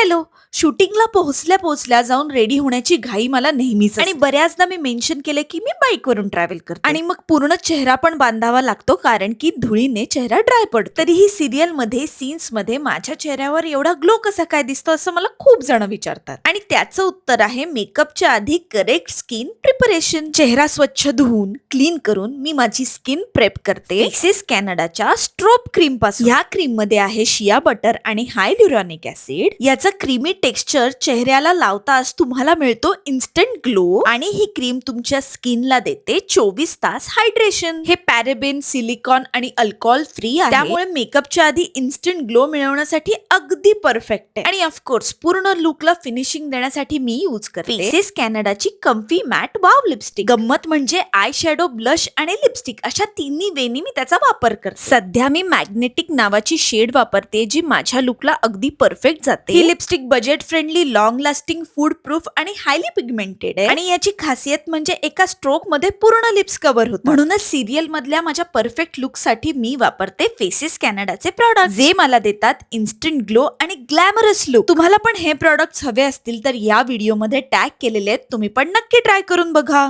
Hello शूटिंगला पोहोचल्या पोहोचल्या जाऊन रेडी होण्याची घाई मला नेहमीच आणि बऱ्याचदा मी मेन्शन केले की मी बाईकवरून ट्रॅव्हल करते. आणि मग पूर्ण चेहरा पण बांधावा लागतो कारण की धुळीने चेहरा ड्राय पडतो. तरीही सिरियलमध्ये सीन्समध्ये माझ्या चेहऱ्यावर एवढा ग्लो कसा काय दिसतो असं मला खूप जण विचारतात. आणि त्याचं उत्तर आहे मेकअपच्या आधी करेक्ट स्किन प्रिपरेशन चेहरा स्वच्छ धुवून क्लीन करून मी माझी स्किन प्रेप करते. फेसेस कॅनडाच्या स्ट्रोप क्रीमपासून. ह्या क्रीममध्ये आहे शिया बटर आणि हायड्युरॉनिक ऍसिड याचं क्रीमी टेक्स्चर चेहऱ्याला लावताच तुम्हाला मिळतो इन्स्टंट ग्लो आणि ही क्रीम तुमच्या स्किनला देते चोवीस तास हायड्रेशन हे पॅरेबेन सिलिकॉन आणि अल्कोहोल फ्री आहे. त्यामुळे मेकअपच्या आधी इन्स्टंट ग्लो मिळवण्यासाठी अगदी परफेक्ट आहे. आणि ऑफकोर्स पूर्ण लुकला फिनिशिंग देण्यासाठी मी यूज करते. फेसेस कॅनडाची कम्फी मॅट वाव लिपस्टिक गंमत म्हणजे आय शॅडो ब्लश आणि लिपस्टिक अशा तिन्ही वेनी मी त्याचा वापर करते. सध्या मी मॅग्नेटिक नावाची शेड वापरते जी माझ्या लुकला अगदी परफेक्ट जाते. ही lipstick budget friendly long lasting food proof आणि हायली पिगमेंटेड आहे. आणि याची खासियत म्हणजे एका स्ट्रोकमध्ये पूर्ण लिप्स कव्हर होत म्हणूनच सिरियल मधल्या माझ्या परफेक्ट लुकसाठी मी वापरते फेसेस कॅनडाचे प्रॉडक्ट जे मला देतात इन्स्टंट ग्लो आणि ग्लॅमरस लुक तुम्हाला पण हे प्रॉडक्ट्स हवे असतील तर या व्हिडिओमध्ये टॅग केलेले आहेत. तुम्ही पण नक्की ट्राय करून बघा.